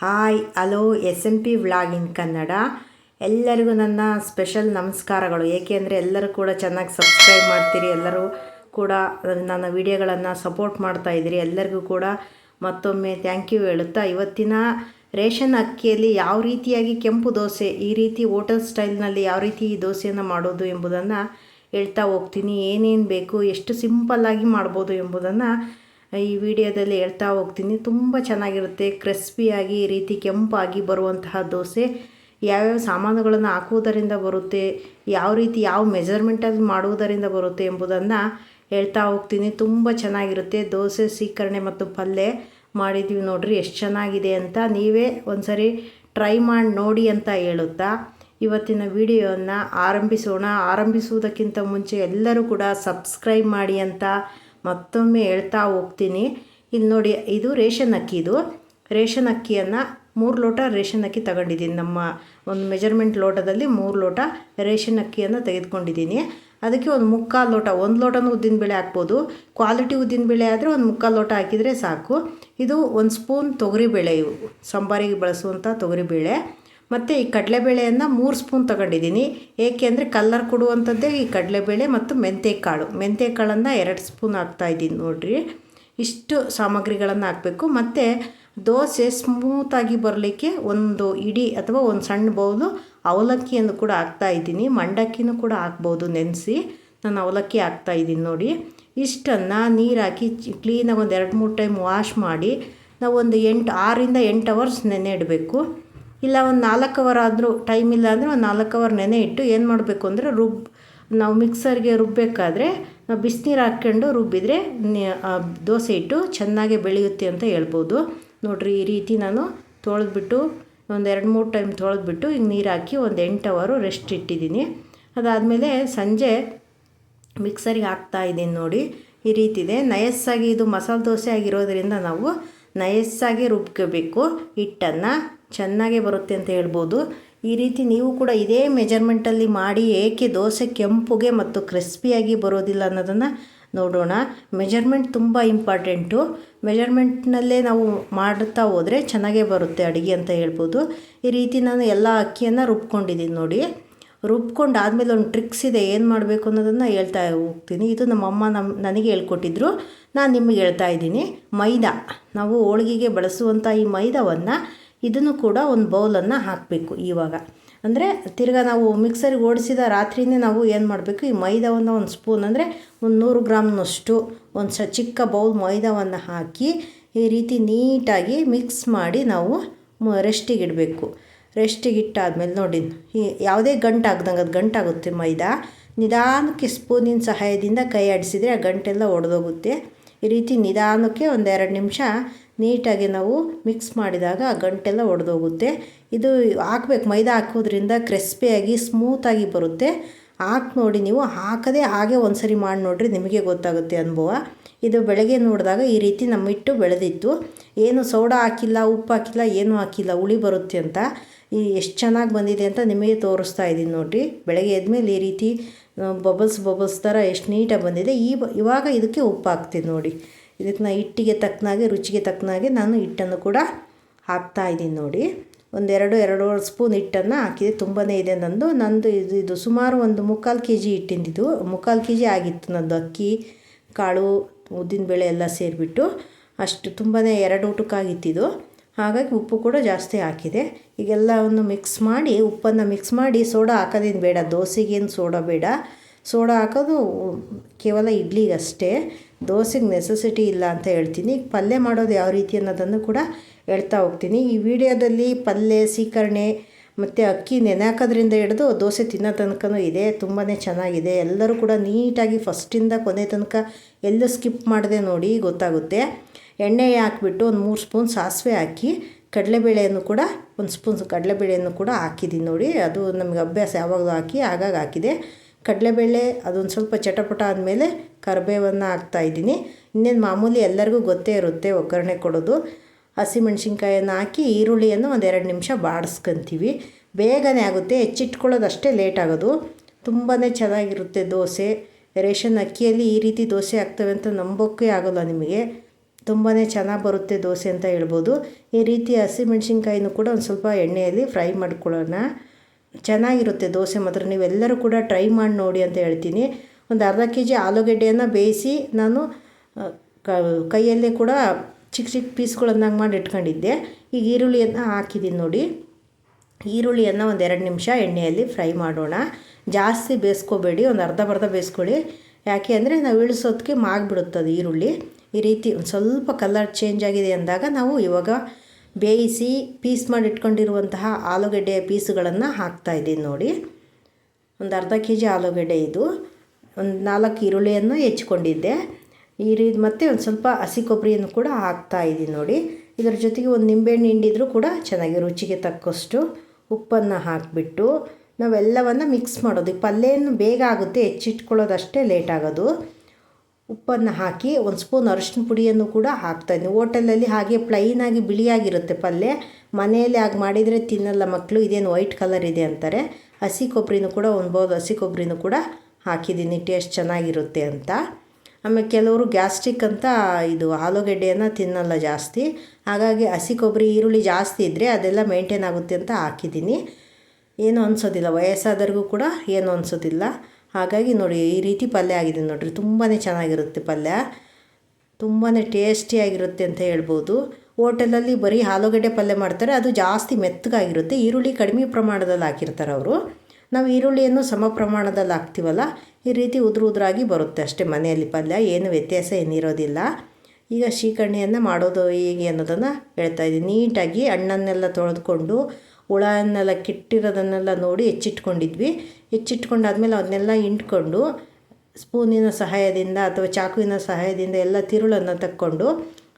Hi hello S M P vlog in Kannada ಎಲ್ಲರಿಗೂ ನನ್ನ special ನಮಸ್ಕಾರಗಳು. ಏಕೆಂದರೆ ಎಲ್ಲರೂ ಕೂಡ ಚೆನ್ನಾಗಿ ಸಬ್ಸ್ಕ್ರೈಬ್ ಮಾಡ್ತೀರಿ, ಎಲ್ಲರೂ ಕೂಡ ನನ್ನ ವಿಡಿಯೋಗಳನ್ನು ಸಪೋರ್ಟ್ ಮಾಡ್ತಾ ಇದ್ದೀರಿ, ಎಲ್ಲರಿಗೂ ಕೂಡ ಮತ್ತೊಮ್ಮೆ ಥ್ಯಾಂಕ್ ಯು ಹೇಳುತ್ತಾ. ಇವತ್ತಿನ ರೇಷನ್ ಅಕ್ಕಿಯಲ್ಲಿ ಯಾವ ರೀತಿಯಾಗಿ ಕೆಂಪು ದೋಸೆ, ಈ ರೀತಿ ಹೋಟೆಲ್ ಸ್ಟೈಲ್ನಲ್ಲಿ ಯಾವ ರೀತಿ ಈ ದೋಸೆಯನ್ನು ಮಾಡೋದು ಎಂಬುದನ್ನು ಹೇಳ್ತಾ ಹೋಗ್ತೀನಿ. ಏನೇನು ಬೇಕು, ಎಷ್ಟು ಸಿಂಪಲ್ಲಾಗಿ ಮಾಡ್ಬೋದು ಎಂಬುದನ್ನು ಈ ವಿಡಿಯೋದಲ್ಲಿ ಹೇಳ್ತಾ ಹೋಗ್ತೀನಿ. ತುಂಬ ಚೆನ್ನಾಗಿರುತ್ತೆ. ಕ್ರಿಸ್ಪಿಯಾಗಿ, ಈ ರೀತಿ ಕೆಂಪಾಗಿ ಬರುವಂತಹ ದೋಸೆ. ಯಾವ್ಯಾವ ಸಾಮಾನುಗಳನ್ನು ಹಾಕುವುದರಿಂದ ಬರುತ್ತೆ, ಯಾವ ರೀತಿ ಯಾವ ಮೆಜರ್ಮೆಂಟಲ್ಲಿ ಮಾಡುವುದರಿಂದ ಬರುತ್ತೆ ಎಂಬುದನ್ನು ಹೇಳ್ತಾ ಹೋಗ್ತೀನಿ. ತುಂಬ ಚೆನ್ನಾಗಿರುತ್ತೆ. ದೋಸೆ ಸೀಕರಣೆ ಮತ್ತು ಪಲ್ಯ ಮಾಡಿದ್ದೀವಿ ನೋಡಿರಿ, ಎಷ್ಟು ಚೆನ್ನಾಗಿದೆ ಅಂತ. ನೀವೇ ಒಂದ್ಸರಿ ಟ್ರೈ ಮಾಡಿ ನೋಡಿ ಅಂತ ಹೇಳುತ್ತಾ. ಇವತ್ತಿನ ವಿಡಿಯೋವನ್ನು ಆರಂಭಿಸೋಣ. ಆರಂಭಿಸುವುದಕ್ಕಿಂತ ಮುಂಚೆ ಎಲ್ಲರೂ ಕೂಡ ಸಬ್ಸ್ಕ್ರೈಬ್ ಮಾಡಿ ಅಂತ ಮತ್ತೊಮ್ಮೆ ಹೇಳ್ತಾ ಹೋಗ್ತೀನಿ. ಇಲ್ಲಿ ನೋಡಿ, ಇದು ರೇಷನ್ ಅಕ್ಕಿ ಇದು. ರೇಷನ್ ಅಕ್ಕಿಯನ್ನು ಮೂರು ಲೋಟ ರೇಷನ್ ಅಕ್ಕಿ ತಗೊಂಡಿದ್ದೀನಿ. ನಮ್ಮ ಒಂದು ಮೆಜರ್ಮೆಂಟ್ ಲೋಟದಲ್ಲಿ ಮೂರು ಲೋಟ ರೇಷನ್ ಅಕ್ಕಿಯನ್ನು ತೆಗೆದುಕೊಂಡಿದ್ದೀನಿ. ಅದಕ್ಕೆ ಒಂದು ಮುಕ್ಕಾಲು ಲೋಟ, ಒಂದು ಲೋಟನೂ ಉದ್ದಿನಬೇಳೆ ಹಾಕ್ಬೋದು. ಕ್ವಾಲಿಟಿ ಉದ್ದಿನ ಬೇಳೆ ಆದರೆ ಒಂದು ಮುಕ್ಕಾಲು ಲೋಟ ಹಾಕಿದರೆ ಸಾಕು. ಇದು ಒಂದು ಸ್ಪೂನ್ ತೊಗರಿಬೇಳೆ ಇವು ಸಾಂಬಾರಿಗೆ ಬಳಸುವಂಥ ತೊಗರಿಬೇಳೆ. ಮತ್ತು ಈ ಕಡಲೆಬೇಳೆಯನ್ನು ಮೂರು ಸ್ಪೂನ್ ತಗೊಂಡಿದ್ದೀನಿ. ಏಕೆ ಅಂದರೆ ಕಲ್ಲರ್ ಕೊಡುವಂಥದ್ದೇ ಈ ಕಡಲೆಬೇಳೆ ಮತ್ತು ಮೆಂತ್ಯಕಾಳು ಮೆಂತ್ಯಕಾಳನ್ನು ಎರಡು ಸ್ಪೂನ್ ಹಾಕ್ತಾಯಿದ್ದೀನಿ ನೋಡಿರಿ. ಇಷ್ಟು ಸಾಮಗ್ರಿಗಳನ್ನು ಹಾಕಬೇಕು. ಮತ್ತು ದೋಸೆ ಸ್ಮೂತಾಗಿ ಬರಲಿಕ್ಕೆ ಒಂದು ಇಡಿ ಅಥವಾ ಒಂದು ಸಣ್ಣ ಬೌಲು ಅವಲಕ್ಕಿಯನ್ನು ಕೂಡ ಹಾಕ್ತಾಯಿದ್ದೀನಿ ಮಂಡಕ್ಕಿನೂ ಕೂಡ ಹಾಕ್ಬೋದು ನೆನೆಸಿ. ನಾನು ಅವಲಕ್ಕಿ ಹಾಕ್ತಾಯಿದ್ದೀನಿ ನೋಡಿ. ಇಷ್ಟನ್ನು ನೀರು ಹಾಕಿ ಕ್ಲೀನಾಗಿ ಒಂದು ಎರಡು ಮೂರು ಟೈಮ್ ವಾಶ್ ಮಾಡಿ ನಾವು ಒಂದು ಎಂಟು ಆರರಿಂದ ಎಂಟು ಅವರ್ಸ್ ನೆನೆ ಇಡಬೇಕು. ಇಲ್ಲ ಒಂದು ನಾಲ್ಕು ಅವರ್ ಆದರೂ ಟೈಮ್ ಇಲ್ಲ ಅಂದರೆ ಒಂದು ನಾಲ್ಕು ಅವರ್ ನೆನೆ ಇಟ್ಟು ಏನು ಮಾಡಬೇಕು ಅಂದರೆ ರುಬ್, ನಾವು ಮಿಕ್ಸರ್ಗೆ ರುಬ್ಬಬೇಕಾದ್ರೆ ನಾವು ಬಿಸಿನೀರು ಹಾಕ್ಕೊಂಡು ರುಬ್ಬಿದರೆ ದೋಸೆ ಇಟ್ಟು ಚೆನ್ನಾಗೆ ಬೆಳೆಯುತ್ತೆ ಅಂತ ಹೇಳ್ಬೋದು. ನೋಡಿರಿ ಈ ರೀತಿ ನಾನು ತೊಳೆದ್ಬಿಟ್ಟು ಒಂದು ಎರಡು ಮೂರು ಟೈಮ್ ತೊಳೆದ್ಬಿಟ್ಟು ಈಗ ನೀರು ಹಾಕಿ ಒಂದು ಎಂಟು ಅವರು ರೆಸ್ಟ್ ಇಟ್ಟಿದ್ದೀನಿ. ಅದಾದಮೇಲೆ ಸಂಜೆ ಮಿಕ್ಸರಿಗೆ ಹಾಕ್ತಾ ಇದ್ದೀನಿ ನೋಡಿ, ಈ ರೀತಿ ಇದೆ ನಯಸ್ಸಾಗಿ ಇದು ಮಸಾಲೆ ದೋಸೆ ಆಗಿರೋದ್ರಿಂದ ನಾವು ನಯಸ್ಸಾಗಿ ರುಬ್ಕೋಬೇಕು ಹಿಟ್ಟನ್ನು. ಚೆನ್ನಾಗೇ ಬರುತ್ತೆ ಅಂತ ಹೇಳ್ಬೋದು. ಈ ರೀತಿ ನೀವು ಕೂಡ ಇದೇ ಮೆಜರ್ಮೆಂಟಲ್ಲಿ ಮಾಡಿ ಏಕೆ ದೋಸೆ ಕೆಂಪುಗೆ ಮತ್ತು ಕ್ರಿಸ್ಪಿಯಾಗಿ ಬರೋದಿಲ್ಲ ಅನ್ನೋದನ್ನು ನೋಡೋಣ. ಮೆಜರ್ಮೆಂಟ್ ತುಂಬ ಇಂಪಾರ್ಟೆಂಟು. ಮೆಜರ್ಮೆಂಟ್ನಲ್ಲೇ ನಾವು ಮಾಡ್ತಾ ಹೋದರೆ ಚೆನ್ನಾಗೇ ಬರುತ್ತೆ ಅಡುಗೆ ಅಂತ ಹೇಳ್ಬೋದು. ಈ ರೀತಿ ನಾನು ಎಲ್ಲ ಅಕ್ಕಿಯನ್ನು ರುಬ್ಕೊಂಡಿದ್ದೀನಿ ನೋಡಿ. ರುಬ್ಕೊಂಡು ಆದಮೇಲೆ ಒಂದು ಟ್ರಿಕ್ಸ್ ಇದೆ, ಏನು ಮಾಡಬೇಕು ಅನ್ನೋದನ್ನು ಹೇಳ್ತಾ ಹೋಗ್ತೀನಿ. ಇದು ನಮ್ಮಮ್ಮ ನಮ್ಮ ನನಗೆ ಹೇಳ್ಕೊಟ್ಟಿದ್ರು. ನಾನು ನಿಮಗೆ ಹೇಳ್ತಾ ಇದ್ದೀನಿ. ಮೈದಾ. ನಾವು ಹೋಳಿಗೆಗೆ ಬಳಸುವಂಥ ಈ ಮೈದಾವನ್ನು ಇದನ್ನು ಕೂಡ ಒಂದು ಬೌಲನ್ನು ಹಾಕಬೇಕು ಇವಾಗ. ಅಂದರೆ ತಿರ್ಗಾ ನಾವು ಮಿಕ್ಸರಿಗೆ ಓಡಿಸಿದ ರಾತ್ರಿನೇ ನಾವು ಏನು ಮಾಡಬೇಕು? ಈ ಮೈದಾವನ್ನು ಒಂದು ಸ್ಪೂನ್ ಅಂದರೆ ಒಂದು ನೂರು ಗ್ರಾಮ್ನಷ್ಟು ಒಂದು ಸ ಚಿಕ್ಕ ಬೌಲ್ ಮೈದಾವನ್ನು ಹಾಕಿ ಈ ರೀತಿ ನೀಟಾಗಿ ಮಿಕ್ಸ್ ಮಾಡಿ ನಾವು ರೆಸ್ಟಿಗೆ ಇಡಬೇಕು. ರೆಸ್ಟಿಗೆ ಇಟ್ಟಾದ್ಮೇಲೆ ನೋಡಿ ಯಾವುದೇ ಗಂಟಾಗ್ದಂಗೆ ಅದು ಗಂಟಾಗುತ್ತೆ ಮೈದಾ. ನಿಧಾನಕ್ಕೆ ಸ್ಪೂನಿನ ಸಹಾಯದಿಂದ ಕೈ ಆಡಿಸಿದರೆ ಆ ಗಂಟೆಲ್ಲ ಒಡೆದೋಗುತ್ತೆ. ಈ ರೀತಿ ನಿಧಾನಕ್ಕೆ ಒಂದೆರಡು ನಿಮಿಷ ನೀಟಾಗಿ ನಾವು ಮಿಕ್ಸ್ ಮಾಡಿದಾಗ ಆ ಗಂಟೆಲ್ಲ ಒಡೆದೋಗುತ್ತೆ. ಇದು ಹಾಕ್ಬೇಕು, ಮೈದಾ ಹಾಕೋದ್ರಿಂದ ಕ್ರಿಸ್ಪಿಯಾಗಿ ಸ್ಮೂತಾಗಿ ಬರುತ್ತೆ. ಹಾಕಿ ನೋಡಿ ನೀವು, ಹಾಕದೆ ಹಾಗೆ ಒಂದು ಸರಿ ಮಾಡಿ ನೋಡಿರಿ ನಿಮಗೆ ಗೊತ್ತಾಗುತ್ತೆ ಅನುಭವ. ಇದು ಬೆಳಗ್ಗೆ ನೋಡಿದಾಗ ಈ ರೀತಿ ನಮ್ಮ ಹಿಟ್ಟು ಬೆಳೆದಿತ್ತು. ಏನು ಸೋಡಾ ಹಾಕಿಲ್ಲ, ಉಪ್ಪು ಹಾಕಿಲ್ಲ, ಏನೂ ಹಾಕಿಲ್ಲ, ಹುಳಿ ಬರುತ್ತೆ ಅಂತ. ಈ ಎಷ್ಟು ಚೆನ್ನಾಗಿ ಬಂದಿದೆ ಅಂತ ನಿಮಗೆ ತೋರಿಸ್ತಾ ಇದ್ದೀನಿ ನೋಡಿರಿ. ಬೆಳಗ್ಗೆ ಎದ್ಮೇಲೆ ಈ ರೀತಿ ಬಬಲ್ಸ್ ಬಬಲ್ಸ್ ಥರ ಎಷ್ಟು ನೀಟಾಗಿ ಬಂದಿದೆ. ಈ, ಇವಾಗ ಇದಕ್ಕೆ ಉಪ್ಪು ಹಾಕ್ತೀನಿ ನೋಡಿ. ಇದಕ್ಕೆ ಹಿಟ್ಟಿಗೆ ತಕ್ಕನಾಗೆ, ರುಚಿಗೆ ತಕ್ಕನಾಗೆ ನಾನು ಹಿಟ್ಟನ್ನು ಕೂಡ ಹಾಕ್ತಾ ಇದ್ದೀನಿ ನೋಡಿ. ಒಂದೆರಡು, ಎರಡೂವರೆ ಸ್ಪೂನ್ ಹಿಟ್ಟನ್ನು ಹಾಕಿದೆ. ತುಂಬಾ ಇದೆ ನಂದು. ನಂದು ಇದು ಇದು ಸುಮಾರು ಒಂದು ಮುಕ್ಕಾಲು ಕೆ ಜಿ ಹಿಟ್ಟಿಂದಿದ್ದು ಮುಕ್ಕಾಲು ಕೆ ಜಿ ಆಗಿತ್ತು ನಂದು ಅಕ್ಕಿ, ಕಾಳು ಉದ್ದಿನಬೇಳೆ ಎಲ್ಲ ಸೇರಿಬಿಟ್ಟು. ಅಷ್ಟು ತುಂಬಾ ಎರಡು ಊಟಕ್ಕಾಗಿತ್ತಿದ್ದು ಹಾಗಾಗಿ ಉಪ್ಪು ಕೂಡ ಜಾಸ್ತಿ ಹಾಕಿದೆ. ಈಗೆಲ್ಲವನ್ನು ಮಿಕ್ಸ್ ಮಾಡಿ, ಉಪ್ಪನ್ನು ಮಿಕ್ಸ್ ಮಾಡಿ ಸೋಡಾ ಹಾಕೋದೇನು ಬೇಡ. ದೋಸೆಗೇನು ಸೋಡಾ ಬೇಡ. ಸೋಡಾ ಹಾಕೋದು ಕೇವಲ ಇಡ್ಲಿಗಷ್ಟೇ. ದೋಸೆಗೆ ನೆಸೆಸಿಟಿ ಇಲ್ಲ ಅಂತ ಹೇಳ್ತೀನಿ. ಪಲ್ಯ ಮಾಡೋದು ಯಾವ ರೀತಿ ಅನ್ನೋದನ್ನು ಕೂಡ ಹೇಳ್ತಾ ಹೋಗ್ತೀನಿ. ಈ ವಿಡಿಯೋದಲ್ಲಿ ಪಲ್ಯ, ಸೀಕರಣೆ ಮತ್ತು ಅಕ್ಕಿ ನೆನೆ ಹಾಕೋದ್ರಿಂದ ಹಿಡಿದು ದೋಸೆ ತಿನ್ನೋ ತನಕನೂ ಇದೆ. ತುಂಬಾ ಚೆನ್ನಾಗಿದೆ. ಎಲ್ಲರೂ ಕೂಡ ನೀಟಾಗಿ ಫಸ್ಟಿಂದ ಕೊನೆ ತನಕ ಎಲ್ಲೂ ಸ್ಕಿಪ್ ಮಾಡಿದೆ ನೋಡಿ ಗೊತ್ತಾಗುತ್ತೆ. ಎಣ್ಣೆ ಹಾಕಿಬಿಟ್ಟು ಒಂದು ಮೂರು ಸ್ಪೂನ್ ಸಾಸಿವೆ ಹಾಕಿ ಕಡಲೆಬೇಳೆಯನ್ನು ಕೂಡ ಒಂದು ಸ್ಪೂನ್ ಕಡಲೆಬೇಳೆಯನ್ನು ಕೂಡ ಹಾಕಿದ್ದೀನಿ ನೋಡಿ. ಅದು ನಮಗೆ ಅಭ್ಯಾಸ ಯಾವಾಗಲೂ ಹಾಕಿ ಆಗಾಗ ಹಾಕಿದೆ. ಕಡಲೆಬೇಳೆ, ಅದೊಂದು ಸ್ವಲ್ಪ ಚಟಪಟ ಆದಮೇಲೆ ಕರಿಬೇವನ್ನು ಹಾಕ್ತಾಯಿದ್ದೀನಿ ಇನ್ನೇನು ಮಾಮೂಲಿ ಎಲ್ಲರಿಗೂ ಗೊತ್ತೇ ಇರುತ್ತೆ ಒಗ್ಗರಣೆ ಕೊಡೋದು. ಹಸಿಮೆಣ್ಸಿನ್ಕಾಯನ್ನು ಹಾಕಿ ಈರುಳ್ಳಿಯನ್ನು ಒಂದೆರಡು ನಿಮಿಷ ಬಾಡಿಸ್ಕೊತೀವಿ. ಬೇಗನೆ ಆಗುತ್ತೆ ಹೆಚ್ಚಿಟ್ಕೊಳ್ಳೋದು ಅಷ್ಟೇ ಲೇಟ್ ಆಗೋದು. ತುಂಬಾ ಚೆನ್ನಾಗಿರುತ್ತೆ ದೋಸೆ. ರೇಷನ್ ಅಕ್ಕಿಯಲ್ಲಿ ಈ ರೀತಿ ದೋಸೆ ಆಗ್ತವೆ ಅಂತ ನಂಬೋಕ್ಕೆ ಆಗೋಲ್ಲ ನಿಮಗೆ. ತುಂಬಾ ಚೆನ್ನಾಗಿ ಬರುತ್ತೆ ದೋಸೆ ಅಂತ ಹೇಳ್ಬೋದು. ಈ ರೀತಿ ಹಸಿಮೆಣ್ಸಿನ್ಕಾಯಿನೂ ಕೂಡ ಒಂದು ಸ್ವಲ್ಪ ಎಣ್ಣೆಯಲ್ಲಿ ಫ್ರೈ ಮಾಡ್ಕೊಳ್ಳೋಣ. ಚೆನ್ನಾಗಿರುತ್ತೆ ದೋಸೆ ಮಾತ್ರ. ನೀವೆಲ್ಲರೂ ಕೂಡ ಟ್ರೈ ಮಾಡಿ ನೋಡಿ ಅಂತ ಹೇಳ್ತೀನಿ. ಒಂದು ಅರ್ಧ ಕೆ ಜಿ ಆಲೂಗಡ್ಡೆಯನ್ನು ಬೇಯಿಸಿ ನಾನು ಕೈಯಲ್ಲೇ ಕೂಡ ಚಿಕ್ಕ ಚಿಕ್ಕ ಪೀಸ್ಗಳನ್ನಾಗಿ ಮಾಡಿ ಇಟ್ಕೊಂಡಿದ್ದೆ. ಈಗ ಈರುಳ್ಳಿಯನ್ನು ಹಾಕಿದ್ದೀನಿ ನೋಡಿ. ಈರುಳ್ಳಿಯನ್ನು ಒಂದು ಎರಡು ನಿಮಿಷ ಎಣ್ಣೆಯಲ್ಲಿ ಫ್ರೈ ಮಾಡೋಣ. ಜಾಸ್ತಿ ಬೇಯಿಸ್ಕೋಬೇಡಿ, ಒಂದು ಅರ್ಧ ಬರ್ಧ ಬೇಯಿಸ್ಕೊಳ್ಳಿ. ಯಾಕೆ ಅಂದರೆ ನಾವು ಇಳಿಸೋದಕ್ಕೆ ಮಾಗಿಬಿಡುತ್ತದೆ ಈರುಳ್ಳಿ. ಈ ರೀತಿ ಸ್ವಲ್ಪ ಕಲರ್ ಚೇಂಜ್ ಆಗಿದೆ ಅಂದಾಗ ನಾವು ಇವಾಗ ಬೇಯಿಸಿ ಪೀಸ್ ಮಾಡಿ ಇಟ್ಕೊಂಡಿರುವಂತಹ ಆಲೂಗಡ್ಡೆಯ ಪೀಸುಗಳನ್ನು ಹಾಕ್ತಾ ಇದ್ದೀನಿ ನೋಡಿ. ಒಂದು ಅರ್ಧ ಕೆ ಜಿ ಆಲೂಗಡ್ಡೆ ಇದು. ಒಂದು ನಾಲ್ಕು ಈರುಳ್ಳಿಯನ್ನು ಹೆಚ್ಚಿಕೊಂಡಿದ್ದೆ ಈ ರೀತಿ ಮತ್ತು ಒಂದು ಸ್ವಲ್ಪ ಹಸಿ ಕೊಬ್ಬರಿಯನ್ನು ಕೂಡ ಹಾಕ್ತಾ ಇದ್ದೀನಿ ನೋಡಿ. ಇದರ ಜೊತೆಗೆ ಒಂದು ನಿಂಬೆಹಣ್ಣು ಹಿಂಡಿದ್ರೂ ಕೂಡ ಚೆನ್ನಾಗಿ ರುಚಿಗೆ ತಕ್ಕಷ್ಟು ಉಪ್ಪನ್ನು ಹಾಕಿಬಿಟ್ಟು ನಾವೆಲ್ಲವನ್ನು ಮಿಕ್ಸ್ ಮಾಡೋದು. ಪಲ್ಯವನ್ನು ಬೇಗ ಆಗುತ್ತೆ, ಹೆಚ್ಚಿಟ್ಕೊಳ್ಳೋದಷ್ಟೇ ಲೇಟ್ ಆಗೋದು. ಉಪ್ಪನ್ನು ಹಾಕಿ ಒಂದು ಸ್ಪೂನ್ ಅರಿಶಿನ ಪುಡಿಯನ್ನು ಕೂಡ ಹಾಕ್ತಾಯಿದ್ದೀನಿ ಹೋಟೆಲಲ್ಲಿ ಹಾಗೆ ಪ್ಲೈನಾಗಿ ಬಿಳಿಯಾಗಿರುತ್ತೆ ಪಲ್ಯ. ಮನೆಯಲ್ಲಿ ಹಾಗೆ ಮಾಡಿದರೆ ತಿನ್ನಲ್ಲ ಮಕ್ಕಳು ಇದೇನು ವೈಟ್ ಕಲರ್ ಇದೆ ಅಂತಾರೆ. ಹಸಿ ಕೊಬ್ಬರಿನೂ ಕೂಡ ಒಂದು ಹಸಿ ಕೊಬ್ಬರಿನೂ ಕೂಡ ಹಾಕಿದ್ದೀನಿ. ಟೇಸ್ಟ್ ಚೆನ್ನಾಗಿರುತ್ತೆ ಅಂತ. ಆಮೇಲೆ ಕೆಲವರು ಗ್ಯಾಸ್ಟ್ರಿಕ್ ಅಂತ ಇದು ಆಲೂಗಡ್ಡೆಯನ್ನು ತಿನ್ನಲ್ಲ ಜಾಸ್ತಿ. ಹಾಗಾಗಿ ಹಸಿ ಕೊಬ್ಬರಿ, ಈರುಳ್ಳಿ ಜಾಸ್ತಿ ಇದ್ದರೆ ಅದೆಲ್ಲ ಮೇಂಟೈನ್ ಆಗುತ್ತೆ ಅಂತ ಹಾಕಿದ್ದೀನಿ. ಏನೂ ಅನಿಸೋದಿಲ್ಲ. ವಯಸ್ಸಾದವ್ರಿಗೂ ಕೂಡ ಏನೂ ಅನಿಸೋದಿಲ್ಲ. ಹಾಗಾಗಿ ನೋಡಿ, ಈ ರೀತಿ ಪಲ್ಯ ಆಗಿದೆ ನೋಡಿರಿ. ತುಂಬಾ ಚೆನ್ನಾಗಿರುತ್ತೆ ಪಲ್ಯ. ತುಂಬಾ ಟೇಸ್ಟಿಯಾಗಿರುತ್ತೆ ಅಂತ ಹೇಳ್ಬೋದು. ಹೋಟೆಲಲ್ಲಿ ಬರೀ ಆಲೂಗಡ್ಡೆ ಪಲ್ಯ ಮಾಡ್ತಾರೆ. ಅದು ಜಾಸ್ತಿ ಮೆತ್ತಗಾಗಿರುತ್ತೆ. ಈರುಳ್ಳಿ ಕಡಿಮೆ ಪ್ರಮಾಣದಲ್ಲಿ ಹಾಕಿರ್ತಾರೆ ಅವರು. ನಾವು ಈರುಳ್ಳಿಯನ್ನು ಸಮ ಪ್ರಮಾಣದಲ್ಲಿ ಹಾಕ್ತೀವಲ್ಲ, ಈ ರೀತಿ ಉದುರು ಉದುರಾಗಿ ಬರುತ್ತೆ ಅಷ್ಟೇ ಮನೆಯಲ್ಲಿ ಪಲ್ಯ. ಏನು ವ್ಯತ್ಯಾಸ ಏನಿರೋದಿಲ್ಲ. ಈಗ ಶೀಕರ್ಣಿಯನ್ನು ಮಾಡೋದು ಹೇಗೆ ಅನ್ನೋದನ್ನು ಹೇಳ್ತಾ ಇದ್ದೀನಿ. ನೀಟಾಗಿ ಹಣ್ಣನ್ನೆಲ್ಲ ತೊಳೆದುಕೊಂಡು ಹುಳನ್ನೆಲ್ಲ ಕೆಟ್ಟಿರೋದನ್ನೆಲ್ಲ ನೋಡಿ ಹೆಚ್ಚಿಟ್ಕೊಂಡಿದ್ವಿ ಹೆಚ್ಚಿಟ್ಕೊಂಡಾದ್ಮೇಲೆ ಅದನ್ನೆಲ್ಲ ಹಿಂಡ್ಕೊಂಡು ಸ್ಪೂನಿನ ಸಹಾಯದಿಂದ ಅಥವಾ ಚಾಕುವಿನ ಸಹಾಯದಿಂದ ಎಲ್ಲ ತಿರುಳನ್ನು ತಕ್ಕೊಂಡು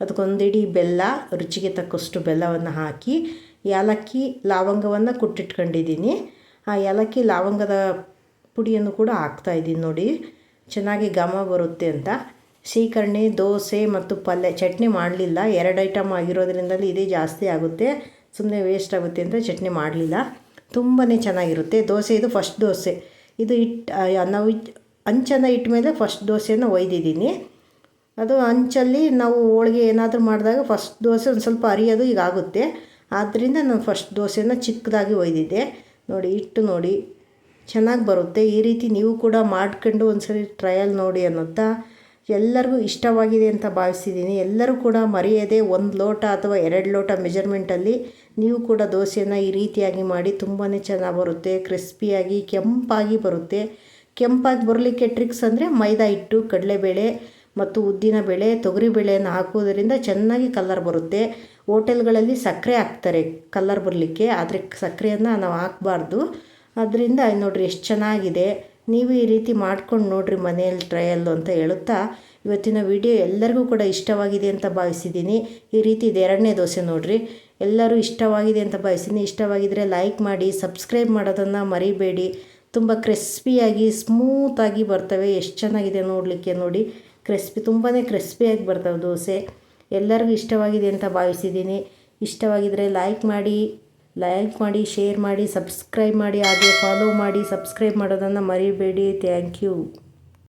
ಅದಕ್ಕೊಂದಿಡಿ ಬೆಲ್ಲ, ರುಚಿಗೆ ತಕ್ಕಷ್ಟು ಬೆಲ್ಲವನ್ನು ಹಾಕಿ, ಏಲಕ್ಕಿ ಲವಂಗವನ್ನು ಕುಟ್ಟಿಟ್ಕೊಂಡಿದ್ದೀನಿ. ಆ ಏಲಕ್ಕಿ ಲವಂಗದ ಪುಡಿಯನ್ನು ಕೂಡ ಹಾಕ್ತಾಯಿದ್ದೀನಿ ನೋಡಿ. ಚೆನ್ನಾಗಿ ಘಮ ಬರುತ್ತೆ ಅಂತ. ಸೀಕರಣೆ ದೋಸೆ ಮತ್ತು ಪಲ್ಯ ಚಟ್ನಿ ಮಾಡಲಿಲ್ಲ. ಎರಡು ಐಟಮ್ ಆಗಿರೋದ್ರಿಂದಲೇ ಇದೇ ಜಾಸ್ತಿ ಆಗುತ್ತೆ. ಸುಮ್ಮನೆ ವೇಸ್ಟ್ ಆಗುತ್ತೆ ಅಂದರೆ ಚಟ್ನಿ ಮಾಡಲಿಲ್ಲ. ತುಂಬಾ ಚೆನ್ನಾಗಿರುತ್ತೆ. ದೋಸೆ, ಇದು ಫಸ್ಟ್ ದೋಸೆ. ಇದು ಇಟ್ಟು ನಾವು ಹಂಚನ್ನು ಇಟ್ಟ ಮೇಲೆ ಫಸ್ಟ್ ದೋಸೆಯನ್ನು ಒಯ್ದಿದ್ದೀನಿ. ಅದು ಅಂಚಲ್ಲಿ ನಾವು ಹೋಳಿಗೆ ಏನಾದರೂ ಮಾಡಿದಾಗ ಫಸ್ಟ್ ದೋಸೆ ಒಂದು ಸ್ವಲ್ಪ ಅರಿಯೋದು ಈಗ ಆಗುತ್ತೆ. ಆದ್ದರಿಂದ ನಾನು ಫಸ್ಟ್ ದೋಸೆನ ಚಿಕ್ಕದಾಗಿ ಒಯ್ದಿದ್ದೆ. ನೋಡಿ, ಇಟ್ಟು ನೋಡಿ. ಚೆನ್ನಾಗಿ ಬರುತ್ತೆ. ಈ ರೀತಿ ನೀವು ಕೂಡ ಮಾಡ್ಕೊಂಡು ಒಂದ್ಸರಿ ಟ್ರಯಲ್ ನೋಡಿ ಅನ್ನುತ್ತಾ? ಎಲ್ಲರಿಗೂ ಇಷ್ಟವಾಗಿದೆ ಅಂತ ಭಾವಿಸಿದ್ದೀನಿ. ಎಲ್ಲರೂ ಕೂಡ ಮರೆಯದೆ ಒಂದು ಲೋಟ ಅಥವಾ ಎರಡು ಲೋಟ ಮೆಜರ್ಮೆಂಟಲ್ಲಿ ನೀವು ಕೂಡ ದೋಸೆಯನ್ನು ಈ ರೀತಿಯಾಗಿ ಮಾಡಿ ತುಂಬಾ ಚೆನ್ನಾಗಿ ಬರುತ್ತೆ ಕ್ರಿಸ್ಪಿಯಾಗಿ ಕೆಂಪಾಗಿ ಬರುತ್ತೆ. ಕೆಂಪಾಗಿ ಬರಲಿಕ್ಕೆ ಟ್ರಿಕ್ಸ್ ಅಂದರೆ ಮೈದಾ ಹಿಟ್ಟು, ಕಡಲೆಬೇಳೆ ಮತ್ತು ಉದ್ದಿನ ಬೇಳೆ, ತೊಗರಿ ಬೇಳೆಯನ್ನು ಹಾಕುವುದರಿಂದ ಚೆನ್ನಾಗಿ ಕಲರ್ ಬರುತ್ತೆ. ಹೋಟೆಲ್ಗಳಲ್ಲಿ ಸಕ್ಕರೆ ಹಾಕ್ತಾರೆ ಕಲರ್ ಬರಲಿಕ್ಕೆ, ಆದರೆ ಸಕ್ಕರೆಯನ್ನು ನಾವು ಹಾಕಬಾರ್ದು. ಅದರಿಂದ ನೋಡಿರಿ ಎಷ್ಟು ಚೆನ್ನಾಗಿದೆ. ನೀವು ಈ ರೀತಿ ಮಾಡ್ಕೊಂಡು ನೋಡಿರಿ ಮನೆಯಲ್ಲಿ ಟ್ರಯಲ್ಲು ಅಂತ ಹೇಳುತ್ತಾ, ಇವತ್ತಿನ ವಿಡಿಯೋ ಎಲ್ಲರಿಗೂ ಕೂಡ ಇಷ್ಟವಾಗಿದೆ ಅಂತ ಭಾವಿಸಿದ್ದೀನಿ. ಈ ರೀತಿ ಇದು ಎರಡನೇ ದೋಸೆ ನೋಡಿರಿ. ಎಲ್ಲರೂ ಇಷ್ಟವಾಗಿದೆ ಅಂತ ಭಾವಿಸಿದ್ದೀನಿ. ಇಷ್ಟವಾಗಿದ್ದರೆ ಲೈಕ್ ಮಾಡಿ ಸಬ್ಸ್ಕ್ರೈಬ್ ಮಾಡೋದನ್ನು ಮರಿಬೇಡಿ. ತುಂಬ ಕ್ರಿಸ್ಪಿಯಾಗಿ ಸ್ಮೂತಾಗಿ ಬರ್ತವೆ. ಎಷ್ಟು ಚೆನ್ನಾಗಿದೆ ನೋಡಲಿಕ್ಕೆ ನೋಡಿ. ಕ್ರಿಸ್ಪಿ ತುಂಬಾ ಕ್ರಿಸ್ಪಿಯಾಗಿ ಬರ್ತವೆ ದೋಸೆ. ಎಲ್ಲರಿಗೂ ಇಷ್ಟವಾಗಿದೆ ಅಂತ ಭಾವಿಸಿದ್ದೀನಿ. ಇಷ್ಟವಾಗಿದ್ದರೆ ಲೈಕ್ ಮಾಡಿ ಲೈಕ್ ಮಾಡಿ ಶೇರ್ ಮಾಡಿ ಸಬ್ಸ್ಕ್ರೈಬ್ ಮಾಡಿ ಹಾಗೆ ಫಾಲೋ ಮಾಡಿ ಸಬ್ಸ್ಕ್ರೈಬ್ ಮಾಡೋದನ್ನು ಮರಿಬೇಡಿ. Thank you